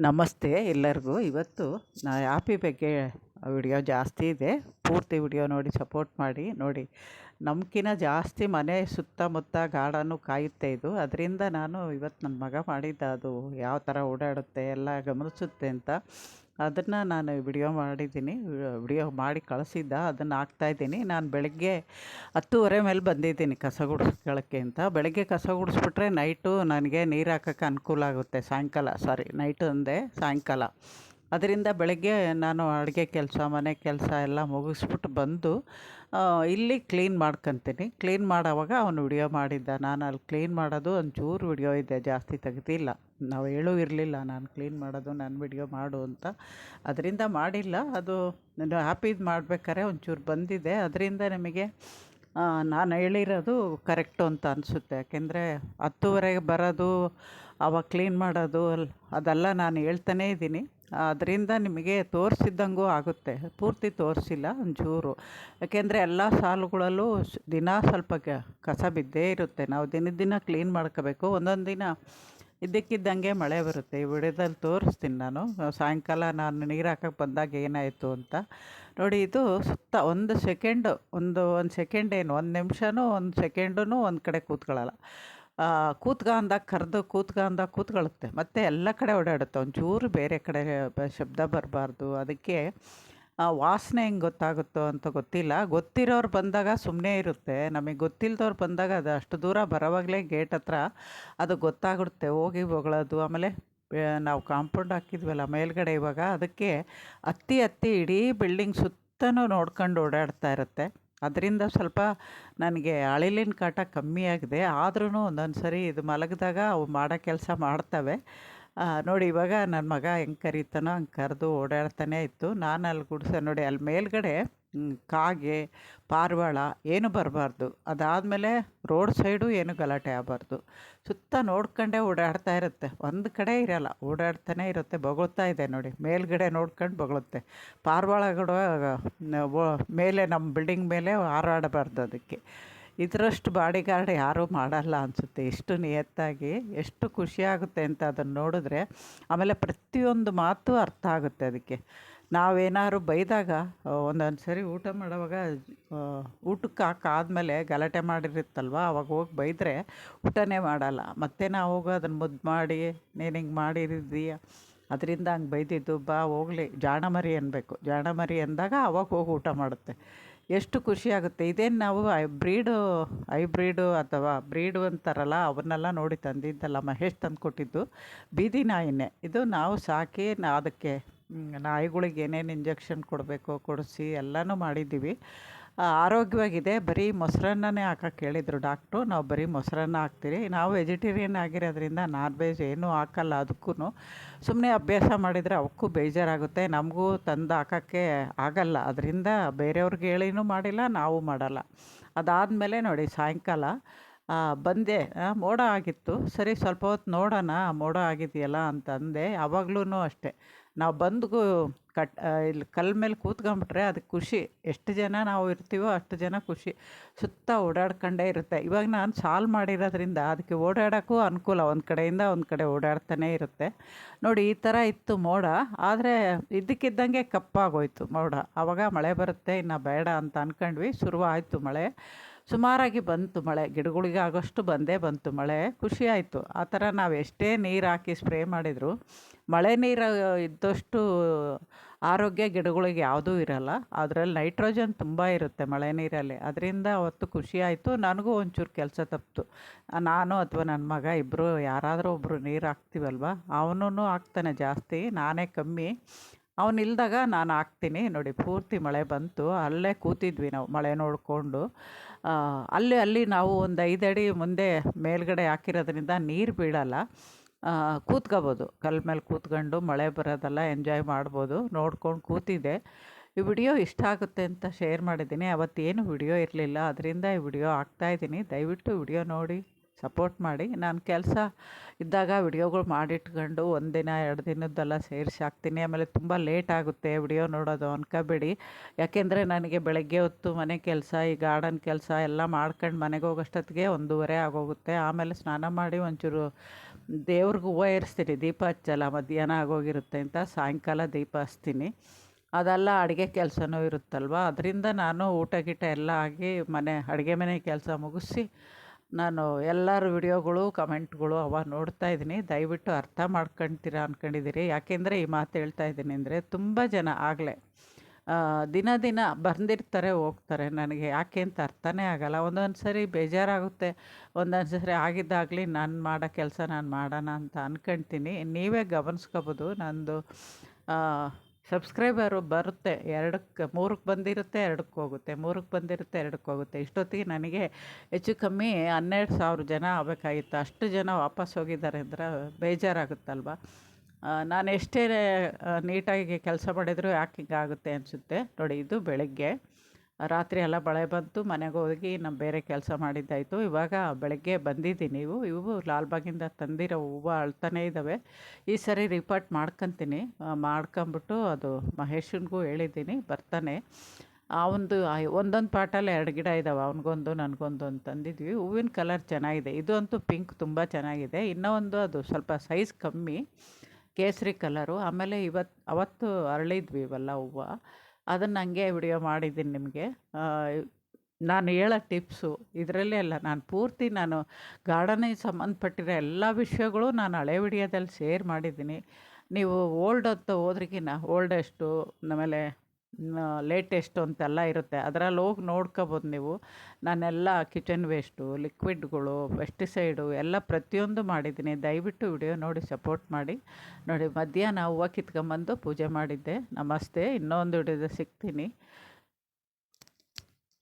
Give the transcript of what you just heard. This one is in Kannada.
ನಮಸ್ತೆ ಎಲ್ಲರಿಗೂ. ಇವತ್ತು ನಾ ಆ್ಯಪಿ ಬಗ್ಗೆ ವಿಡಿಯೋ ಜಾಸ್ತಿ ಇದೆ. ಪೂರ್ತಿ ವಿಡಿಯೋ ನೋಡಿ, ಸಪೋರ್ಟ್ ಮಾಡಿ, ನೋಡಿ. ನಮ್ಕಿನ ಜಾಸ್ತಿ ಮನೆ ಸುತ್ತಮುತ್ತ ಗಾರ್ಡನ್ನು ಕಾಯುತ್ತೆ ಇದು. ಅದರಿಂದ ನಾನು ಇವತ್ತು ನನ್ನ ಮಗ ಮಾಡಿದ್ದ ಅದು ಯಾವ ಥರ ಓಡಾಡುತ್ತೆ ಎಲ್ಲ ಗಮನಿಸುತ್ತೆ ಅಂತ. ಅದನ್ನು ನಾನು ವಿಡಿಯೋ ಮಾಡಿದ್ದೀನಿ. ವಿಡಿಯೋ ಮಾಡಿ ಕಳಿಸಿದ್ದ, ಅದನ್ನು ಹಾಕ್ತಾಯಿದ್ದೀನಿ ನಾನು ಬೆಳಗ್ಗೆ ಹತ್ತುವರೆ ಮೇಲೆ ಬಂದಿದ್ದೀನಿ ಕಸ ಗುಡಿಸ್ಕೊಳ್ಳೋಕ್ಕೆ ಅಂತ. ಬೆಳಗ್ಗೆ ಕಸ ಗುಡಿಸ್ಬಿಟ್ರೆ ನೈಟು ನನಗೆ ನೀರು ಹಾಕೋಕ್ಕೆ ಅನುಕೂಲ ಆಗುತ್ತೆ ಸಾಯಂಕಾಲ. ಸಾರಿ, ನೈಟು ಅಂದೆ ಸಾಯಂಕಾಲ. ಅದರಿಂದ ಬೆಳಗ್ಗೆ ನಾನು ಅಡುಗೆ ಕೆಲಸ, ಮನೆ ಕೆಲಸ ಎಲ್ಲ ಮುಗಿಸ್ಬಿಟ್ಟು ಬಂದು ಇಲ್ಲಿ ಕ್ಲೀನ್ ಮಾಡ್ಕೊತೀನಿ. ಕ್ಲೀನ್ ಮಾಡೋವಾಗ ಅವನು ವಿಡಿಯೋ ಮಾಡಿದ್ದ. ನಾನು ಅಲ್ಲಿ ಕ್ಲೀನ್ ಮಾಡೋದು ಒಂಚೂರು ವಿಡಿಯೋ ಇದೆ, ಜಾಸ್ತಿ ತೆಗ್ದಿಲ್ಲ. ನಾವು ಹೇಳೂ ಇರಲಿಲ್ಲ, ನಾನು ಕ್ಲೀನ್ ಮಾಡೋದು ನಾನು ವಿಡಿಯೋ ಮಾಡು ಅಂತ. ಅದರಿಂದ ಮಾಡಿಲ್ಲ. ಅದು ನಾನು ಹ್ಯಾಪಿದು ಮಾಡ್ಬೇಕಾದ್ರೆ ಒಂಚೂರು ಬಂದಿದೆ. ಅದರಿಂದ ನಿಮಗೆ ನಾನು ಹೇಳಿರೋದು ಕರೆಕ್ಟು ಅಂತ ಅನಿಸುತ್ತೆ. ಯಾಕೆಂದರೆ ಹತ್ತುವರೆಗೆ ಬರೋದು, ಅವಾಗ ಕ್ಲೀನ್ ಮಾಡೋದು ಅದೆಲ್ಲ ನಾನು ಹೇಳ್ತಾನೇ ಇದ್ದೀನಿ. ಅದರಿಂದ ನಿಮಗೆ ತೋರಿಸಿದ್ದಂಗೂ ಆಗುತ್ತೆ. ಪೂರ್ತಿ ತೋರಿಸಿಲ್ಲ, ಒಂಚೂರು. ಯಾಕೆಂದರೆ ಎಲ್ಲ ಸಾಲುಗಳಲ್ಲೂ ದಿನ ಸ್ವಲ್ಪ ಕಸ ಬಿದ್ದೇ ಇರುತ್ತೆ. ನಾವು ದಿನ ದಿನ ಕ್ಲೀನ್ ಮಾಡ್ಕೋಬೇಕು. ಒಂದೊಂದು ದಿನ ಇದ್ದಕ್ಕಿದ್ದಂಗೆ ಮಳೆ ಬರುತ್ತೆ. ಈ ವಿಡಿಯೋದಲ್ಲಿ ತೋರಿಸ್ತೀನಿ ನಾನು. ಸಾಯಂಕಾಲ ನಾನು ನೀರು ಹಾಕಕ್ಕೆ ಬಂದಾಗ ಏನಾಯಿತು ಅಂತ. ನೋಡಿ, ಇದು ಸುತ್ತ ಒಂದು ಸೆಕೆಂಡು ಒಂದು ಒಂದು ಸೆಕೆಂಡ್ ಏನು, ಒಂದು ನಿಮಿಷನೂ, ಒಂದು ಸೆಕೆಂಡೂ ಒಂದು ಕಡೆ ಕೂತ್ಕೊಳ್ಳಲ್ಲ. ಅಂದಾಗ ಕರೆದು ಕೂತ್ಕ ಅಂದಾಗ ಕೂತ್ಕೊಳ್ಳುತ್ತೆ. ಮತ್ತು ಎಲ್ಲ ಕಡೆ ಓಡಾಡುತ್ತೆ. ಒಂಚೂರು ಬೇರೆ ಕಡೆ ಶಬ್ದ ಬರಬಾರ್ದು. ಅದಕ್ಕೆ ವಾಸನೆ ಹೆಂಗೆ ಗೊತ್ತಾಗುತ್ತೋ ಅಂತ ಗೊತ್ತಿಲ್ಲ. ಗೊತ್ತಿರೋರು ಬಂದಾಗ ಸುಮ್ಮನೆ ಇರುತ್ತೆ. ನಮಗೆ ಗೊತ್ತಿಲ್ಲದವ್ರು ಬಂದಾಗ ಅದು ಅಷ್ಟು ದೂರ ಬರೋವಾಗಲೇ ಗೇಟ್ ಹತ್ರ ಅದು ಗೊತ್ತಾಗುತ್ತೆ ಹೋಗಿ ಹೊಗಳೋದು, ಆಮೇಲೆ ನಾವು ಕಾಂಪೌಂಡ್ ಹಾಕಿದ್ವಲ್ಲ ಮೇಲ್ಗಡೆ ಇವಾಗ, ಅದಕ್ಕೆ ಹತ್ತಿ ಹತ್ತಿ ಇಡೀ ಬಿಲ್ಡಿಂಗ್ ಸುತ್ತನೂ ನೋಡ್ಕೊಂಡು ಓಡಾಡ್ತಾ ಇರುತ್ತೆ. ಅದರಿಂದ ಸ್ವಲ್ಪ ನನಗೆ ಅಳಿಲಿನ ಕಾಟ ಕಮ್ಮಿ ಆಗಿದೆ. ಆದ್ರೂ ಒಂದೊಂದು ಸರಿ ಇದು ಮಲಗಿದಾಗ ಅವು ಮಾಡೋ ಕೆಲಸ ಮಾಡ್ತವೆ. ನೋಡಿ, ಇವಾಗ ನನ್ನ ಮಗ ಹೆಂಗೆ ಕರೀತಾನೋ ಹಂಗೆ ಕರೆದು ಓಡಾಡ್ತಾನೆ ಇತ್ತು. ನಾನು ಅಲ್ಲಿ ಗುಡಿಸೋ ನೋಡಿ, ಅಲ್ಲಿ ಮೇಲ್ಗಡೆ ಕಾಗೆ, ಪಾರಿವಾಳ ಏನು ಬರಬಾರ್ದು. ಅದಾದಮೇಲೆ ರೋಡ್ ಸೈಡು ಏನು ಗಲಾಟೆ ಆಗಬಾರ್ದು. ಸುತ್ತ ನೋಡ್ಕೊಂಡೇ ಓಡಾಡ್ತಾ ಇರುತ್ತೆ. ಒಂದು ಕಡೆ ಇರಲ್ಲ, ಓಡಾಡ್ತಾನೆ ಇರುತ್ತೆ, ಬೊಗಳ್ತಾ ಇದೆ ನೋಡಿ. ಮೇಲ್ಗಡೆ ನೋಡ್ಕೊಂಡು ಬೊಗಳುತ್ತೆ. ಪಾರಿವಾಳಗಳು ಮೇಲೆ ನಮ್ಮ ಬಿಲ್ಡಿಂಗ್ ಮೇಲೆ ಹಾರಾಡಬಾರ್ದು ಅದಕ್ಕೆ. ಇದರಷ್ಟು ಬಾಡಿಗಾರ್ಡ್ ಯಾರೂ ಮಾಡಲ್ಲ ಅನಿಸುತ್ತೆ. ಎಷ್ಟು ನಿಯತ್ತಾಗಿ, ಎಷ್ಟು ಖುಷಿಯಾಗುತ್ತೆ ಅಂತ ಅದನ್ನು ನೋಡಿದ್ರೆ ಆಮೇಲೆ ಪ್ರತಿಯೊಂದು ಮಾತು ಅರ್ಥ ಆಗುತ್ತೆ ಅದಕ್ಕೆ. ನಾವೇನಾದ್ರು ಬೈದಾಗ ಒಂದೊಂದು ಸರಿ ಊಟ ಮಾಡುವಾಗ ಊಟಕ್ಕೆ ಹಾಕಾದ್ಮೇಲೆ ಗಲಾಟೆ ಮಾಡಿರುತ್ತಲ್ವ? ಅವಾಗ ಹೋಗಿ ಬೈದರೆ ಊಟನೇ ಮಾಡಲ್ಲ. ಮತ್ತೆ ನಾವು ಹೋಗಿ ಅದನ್ನು ಮುದ್ದು ಮಾಡಿ, ನೀನು ಹಿಂಗೆ ಮಾಡಿರಿದ್ದೀಯ ಅದರಿಂದ ಹಂಗೆ ಬೈದಿದ್ದು, ಬಾ, ಹೋಗಲಿ. ಜಾಣ ಮರಿ ಅನ್ಬೇಕು. ಜಾಣ ಅಂದಾಗ ಅವಾಗ ಹೋಗಿ ಊಟ ಮಾಡುತ್ತೆ. ಎಷ್ಟು ಖುಷಿಯಾಗುತ್ತೆ ಇದೇನು ನಾವು ಬ್ರೀಡು ಹೈಬ್ರೀಡು ಅಥವಾ ಬ್ರೀಡು ಅಂತಾರಲ್ಲ, ಅವನ್ನೆಲ್ಲ ನೋಡಿ ತಂದಿದ್ದಲ್ಲ ಮಹೇಶ್ ತಂದು ಕೊಟ್ಟಿದ್ದು. ಬೀದಿ ನಾಯಿನೇ. ಇದು ನಾವು ಸಾಕಿ ಅದಕ್ಕೆ ನಾಯಿಗಳಿಗೆ ಏನೇನು ಇಂಜೆಕ್ಷನ್ ಕೊಡಬೇಕು, ಕೊಡಿಸಿ ಎಲ್ಲನೂ ಮಾಡಿದ್ದೀವಿ. ಆರೋಗ್ಯವಾಗಿದೆ. ಬರೀ ಮೊಸರನ್ನನೇ ಹಾಕಕ್ಕೆ ಹೇಳಿದರು ಡಾಕ್ಟ್ರು. ನಾವು ಬರೀ ಮೊಸರನ್ನ ಹಾಕ್ತೀರಿ. ನಾವು ವೆಜಿಟೇರಿಯನ್ ಆಗಿರೋದ್ರಿಂದ ನಾನ್ ವೆಜ್ ಏನೂ ಹಾಕಲ್ಲ ಅದಕ್ಕೂ. ಸುಮ್ಮನೆ ಅಭ್ಯಾಸ ಮಾಡಿದರೆ ಅವಕ್ಕೂ ಬೇಜಾರಾಗುತ್ತೆ. ನಮಗೂ ತಂದು ಹಾಕೋಕ್ಕೆ ಆಗಲ್ಲ. ಅದರಿಂದ ಬೇರೆಯವ್ರಿಗೆ ಹೇಳಿನೂ ಮಾಡಿಲ್ಲ, ನಾವು ಮಾಡಲ್ಲ. ಅದಾದಮೇಲೆ ನೋಡಿ, ಸಾಯಂಕಾಲ ಬಂದೆ. ಮೋಡ ಆಗಿತ್ತು. ಸರಿ, ಸ್ವಲ್ಪ ಹೊತ್ತು ನೋಡೋಣ. ಮೋಡ ಆಗಿದೆಯಲ್ಲ ಅಂತಂದೆ. ಆವಾಗ್ಲೂ ಅಷ್ಟೇ. ನಾವು ಬಂದು ಕಟ್ ಇಲ್ಲಿ ಕಲ್ ಮೇಲೆ ಕೂತ್ಕೊಂಡ್ಬಿಟ್ರೆ ಅದಕ್ಕೆ ಖುಷಿ. ಎಷ್ಟು ಜನ ನಾವು ಇರ್ತೀವೋ ಅಷ್ಟು ಜನ ಖುಷಿ. ಸುತ್ತ ಓಡಾಡ್ಕೊಂಡೇ ಇರುತ್ತೆ. ಇವಾಗ ನಾನು ಸಾಲ್ ಮಾಡಿರೋದ್ರಿಂದ ಅದಕ್ಕೆ ಓಡಾಡೋಕ್ಕೂ ಅನುಕೂಲ. ಒಂದು ಕಡೆಯಿಂದ ಒಂದು ಕಡೆ ಓಡಾಡ್ತಾನೇ ಇರುತ್ತೆ. ನೋಡಿ, ಈ ಥರ ಇತ್ತು ಮೋಡ. ಆದರೆ ಇದ್ದಕ್ಕಿದ್ದಂಗೆ ಕಪ್ಪಾಗೋಯ್ತು ಮೋಡ. ಆವಾಗ ಮಳೆ ಬರುತ್ತೆ, ಇನ್ನು ಬೇಡ ಅಂತ ಅಂದ್ಕೊಂಡ್ವಿ ಶುರುವಾಯಿತು ಮಳೆ. ಸುಮಾರಾಗಿ ಬಂತು ಮಳೆ. ಗಿಡಗಳಿಗೆ ಆಗೋಷ್ಟು ಬಂದೇ ಬಂತು ಮಳೆ. ಖುಷಿ ಆಯಿತು. ಆ ಥರ ನಾವು ಎಷ್ಟೇ ನೀರು ಹಾಕಿ ಸ್ಪ್ರೇ ಮಾಡಿದರೂ ಮಳೆ ನೀರು ಇದ್ದಷ್ಟು ಆರೋಗ್ಯ ಗಿಡಗಳಿಗೆ ಯಾವುದೂ ಇರಲ್ಲ. ಅದರಲ್ಲಿ ನೈಟ್ರೋಜನ್ ತುಂಬ ಇರುತ್ತೆ ಮಳೆ ನೀರಲ್ಲಿ. ಅದರಿಂದ ಅವತ್ತು ಖುಷಿ ಆಯಿತು. ನನಗೂ ಒಂಚೂರು ಕೆಲಸ ತಪ್ಪಿತು. ನಾನು ಅಥವಾ ನನ್ನ ಮಗ ಇಬ್ಬರು ಯಾರಾದರೂ ಒಬ್ಬರು ನೀರು ಹಾಕ್ತೀವಲ್ವ? ಅವನೂ ಹಾಕ್ತಾನೆ ಜಾಸ್ತಿ, ನಾನೇ ಕಮ್ಮಿ. ಅವನಿಲ್ದಾಗ ನಾನು ಹಾಕ್ತೀನಿ. ನೋಡಿ, ಪೂರ್ತಿ ಮಳೆ ಬಂತು. ಅಲ್ಲೇ ಕೂತಿದ್ವಿ ನಾವು ಮಳೆ ನೋಡಿಕೊಂಡು. ಅಲ್ಲಿ ಅಲ್ಲಿ ನಾವು ಒಂದು ಐದು ಅಡಿ ಮುಂದೆ ಮೇಲ್ಗಡೆ ಹಾಕಿರೋದ್ರಿಂದ ನೀರು ಬೀಳಲ್ಲ. ಕೂತ್ಕೋಬೋದು. ಕಲ್ ಮೇಲೆ ಕೂತ್ಕೊಂಡು ಮಳೆ ಬರೋದೆಲ್ಲ ಎಂಜಾಯ್ ಮಾಡ್ಬೋದು. ನೋಡ್ಕೊಂಡು ಕೂತಿದ್ದೆ. ಈ ವಿಡಿಯೋ ಇಷ್ಟ ಆಗುತ್ತೆ ಅಂತ ಶೇರ್ ಮಾಡಿದ್ದೀನಿ. ಅವತ್ತೇನು ವಿಡಿಯೋ ಇರಲಿಲ್ಲ. ಅದರಿಂದ ಈ ವಿಡಿಯೋ ಹಾಕ್ತಾಯಿದ್ದೀನಿ ದಯವಿಟ್ಟು ವಿಡಿಯೋ ನೋಡಿ. ಸಪೋರ್ಟ್ ಮಾಡಿ. ನಾನು ಕೆಲಸ ಇದ್ದಾಗ ವಿಡಿಯೋಗಳು ಮಾಡಿಟ್ಕೊಂಡು ಒಂದಿನ ಎರಡು ದಿನದ್ದೆಲ್ಲ ಸೇರಿಸಿ ಹಾಕ್ತೀನಿ. ಆಮೇಲೆ ತುಂಬ ಲೇಟ್ ಆಗುತ್ತೆ ವಿಡಿಯೋ ನೋಡೋದು ಅನ್ಕೋಬೇಡಿ. ಯಾಕೆಂದರೆ ನನಗೆ ಬೆಳಗ್ಗೆ ಹೊತ್ತು ಮನೆ ಕೆಲಸ, ಈ ಗಾರ್ಡನ್ ಕೆಲಸ ಎಲ್ಲ ಮಾಡ್ಕೊಂಡು ಮನೆಗೆ ಹೋಗೋಷ್ಟೊತ್ತಿಗೆ ಒಂದೂವರೆ ಆಗೋಗುತ್ತೆ. ಆಮೇಲೆ ಸ್ನಾನ ಮಾಡಿ ಒಂಚೂರು ದೇವ್ರಿಗೆ ಹೂವು ಏರಿಸ್ತೀನಿ. ದೀಪ ಹಚ್ಚಲ್ಲ, ಮಧ್ಯಾಹ್ನ ಆಗೋಗಿರುತ್ತೆ ಅಂತ ಸಾಯಂಕಾಲ ದೀಪ ಹಚ್ತೀನಿ. ಅದೆಲ್ಲ ಅಡುಗೆ ಕೆಲಸನೂ ಇರುತ್ತಲ್ವ? ಅದರಿಂದ ನಾನು ಊಟ ಗೀಟ ಎಲ್ಲ ಆಗಿ ಮನೆ, ಅಡುಗೆ ಮನೆ ಕೆಲಸ ಮುಗಿಸಿ ನಾನು ಎಲ್ಲರ ವಿಡಿಯೋಗಳು, ಕಮೆಂಟ್ಗಳು ಅವ ನೋಡ್ತಾ ಇದ್ದೀನಿ. ದಯವಿಟ್ಟು ಅರ್ಥ ಮಾಡ್ಕೊಳ್ತೀರಾ ಅಂದ್ಕೊಂಡಿದ್ದೀರಿ ಯಾಕೆಂದರೆ ಈ ಮಾತು ಹೇಳ್ತಾ ಇದ್ದೀನಿ ಅಂದರೆ ತುಂಬ ಜನ ಆಗಲೇ ದಿನ ದಿನ ಬಂದಿರ್ತಾರೆ, ಹೋಗ್ತಾರೆ ನನಗೆ. ಯಾಕೆ ಅಂತ ಅರ್ಥನೇ ಆಗಲ್ಲ. ಒಂದೊಂದು ಸರಿ ಬೇಜಾರಾಗುತ್ತೆ. ಒಂದೊಂದು ಸರಿ ಆಗಿದ್ದಾಗಲಿ ನಾನು ಮಾಡೋ ಕೆಲಸ ನಾನು ಮಾಡೋಣ ಅಂತ ಅಂದ್ಕೊಳ್ತೀನಿ ನೀವೇ ಗಮನಿಸ್ಕೋಬೋದು. ನಂದು ಸಬ್ಸ್ಕ್ರೈಬರು ಬರುತ್ತೆ, ಎರಡಕ್ಕೆ ಮೂರಕ್ಕೆ ಬಂದಿರುತ್ತೆ, ಎರಡಕ್ಕೆ ಹೋಗುತ್ತೆ, ಮೂರಕ್ಕೆ ಬಂದಿರುತ್ತೆ, ಎರಡಕ್ಕೆ ಹೋಗುತ್ತೆ. ಇಷ್ಟೊತ್ತಿಗೆ ನನಗೆ ಹೆಚ್ಚು ಕಮ್ಮಿ ಹನ್ನೆರಡು ಸಾವಿರ ಜನ ಆಗಬೇಕಾಗಿತ್ತು. ಅಷ್ಟು ಜನ ವಾಪಸ್ ಹೋಗಿದ್ದಾರೆ ಅಂದ್ರೆ ಬೇಜಾರಾಗುತ್ತಲ್ವ? ನಾನು ಎಷ್ಟೇ ನೀಟಾಗಿ ಕೆಲಸ ಮಾಡಿದರೂ ಯಾಕೆ ಹಿಂಗಾಗುತ್ತೆ ಅನಿಸುತ್ತೆ? ನೋಡಿ, ಇದು ಬೆಳಗ್ಗೆ. ರಾತ್ರಿ ಎಲ್ಲ ಬಳೆ ಬಂತು, ಮನೆಗೆ ಹೋಗಿ ನಮ್ಮ ಬೇರೆ ಕೆಲಸ ಮಾಡಿದ್ದಾಯಿತು. ಇವಾಗ ಬೆಳಗ್ಗೆ ಬಂದಿದ್ದೀನಿ ಇವು ಇವು ಲಾಲ್ಬಾಗಿಂದ ತಂದಿರೋ ಹೂವು ಅಳ್ತಾನೇ ಇದ್ದಾವೆ ಈ ಸರಿ ರಿಪೋರ್ಟ್ ಮಾಡ್ಕೊತೀನಿ. ಮಾಡ್ಕೊಂಬಿಟ್ಟು ಅದು ಮಹೇಶನಿಗೂ ಹೇಳಿದ್ದೀನಿ, ಬರ್ತಾನೆ. ಒಂದು ಒಂದೊಂದು ಪಾಟಲ್ಲಿ ಎರಡು ಗಿಡ ಇದ್ದಾವೆ ಅವನಿಗೊಂದು, ನನಗೊಂದು ಅಂತ ತಂದಿದ್ವಿ ಹೂವಿನ ಕಲರ್ ಚೆನ್ನಾಗಿದೆ. ಇದು ಅಂತೂ ಪಿಂಕ್ ತುಂಬ ಚೆನ್ನಾಗಿದೆ. ಇನ್ನೂ ಒಂದು ಅದು ಸ್ವಲ್ಪ ಸೈಜ್ ಕಮ್ಮಿ, ಕೇಸರಿ ಕಲರು ಆಮೇಲೆ ಇವತ್ತು ಅವತ್ತು ಅರಳಿದ್ವಿ ಇವೆಲ್ಲ ಹೂವು. ಅದನ್ನು ಹಂಗೆ ವಿಡಿಯೋ ಮಾಡಿದ್ದೀನಿ ನಿಮಗೆ. ನಾನು ಹೇಳೋ ಟಿಪ್ಸು ಇದರಲ್ಲೇ ಅಲ್ಲ, ನಾನು ಪೂರ್ತಿ ನಾನು ಗಾರ್ಡನಿಗೆ ಸಂಬಂಧಪಟ್ಟಿರೋ ಎಲ್ಲ ವಿಷಯಗಳು ನಾನು ಹಳೆ ವಿಡಿಯೋದಲ್ಲಿ ಶೇರ್ ಮಾಡಿದ್ದೀನಿ. ನೀವು ಓಲ್ಡ್ ಅಂತ ಹೋದ್ರಿಗಿನ ಓಲ್ಡೆಸ್ಟು ಆಮೇಲೆ ಲೇಟೆಸ್ಟು ಅಂತೆಲ್ಲ ಇರುತ್ತೆ. ಅದರಲ್ಲಿ ಹೋಗಿ ನೋಡ್ಕೋಬೋದು ನೀವು. ನಾನೆಲ್ಲ ಕಿಚನ್ ವೇಸ್ಟು ಲಿಕ್ವಿಡ್ಗಳು ಪೆಸ್ಟಿಸೈಡು ಎಲ್ಲ ಪ್ರತಿಯೊಂದು ಮಾಡಿದ್ದೀನಿ. ದಯವಿಟ್ಟು ವಿಡಿಯೋ ನೋಡಿ ಸಪೋರ್ಟ್ ಮಾಡಿ. ನೋಡಿ ಮಧ್ಯಾಹ್ನ ಹೂವು ಕಿತ್ಕೊಂಬಂದು ಪೂಜೆ ಮಾಡಿದ್ದೆ. ನಮಸ್ತೆ. ಇನ್ನೊಂದು ವಿಡಿಯೋದ ಸಿಗ್ತೀನಿ.